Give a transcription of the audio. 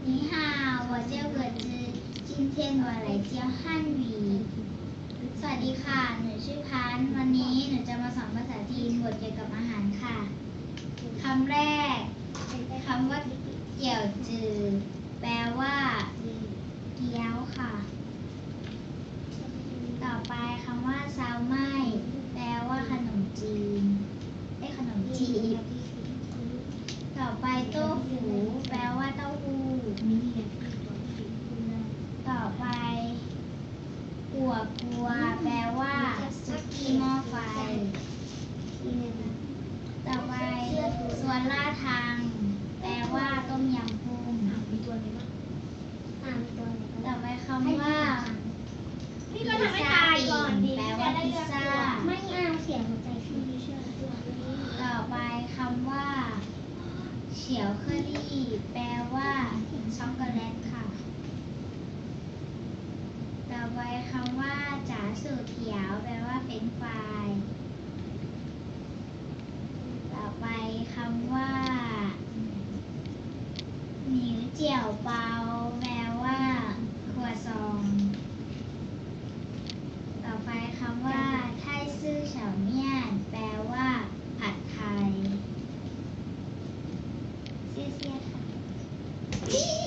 你好，我叫葛之，今天我来教汉语。สวัสดีค่ะ หนูชื่อพันธุ์วันนี้หนูจะมาสอนภาษาจีนบทเกี่ยวกับอาหารค่ะ คำแรกคำว่าเกี่ยวจือ แปลว่าเกี๊ยวค่ะ ต่อไปคำว่าซาวไหม้แป น กัวกัว แปลว่าซุกี้หม้อไฟ ต่อไปส่วนล่าทาง แปลว่าต้มยำกุ้งมีตัวไหนบ้างต่อไปคำว่านี่ก็ทำให้ตายก่อนดิแปลว่าพิซซ่า ไม่เอาเสียงหัวใจพี่เชื่อต่อไปคำว่า เฉียวเคอรี่ แปลว่า ไว้คำว่าจ๋าสูตรเขียวแปลว่าเป็นไฟต่อไปคำว่าหนิวเจียวเปาแปลว่าขวดซอง ต่อไปคำว่าไทซื่อเฉาเมี่ยน แปลว่า ผัดไทยเสียเสียค่ะ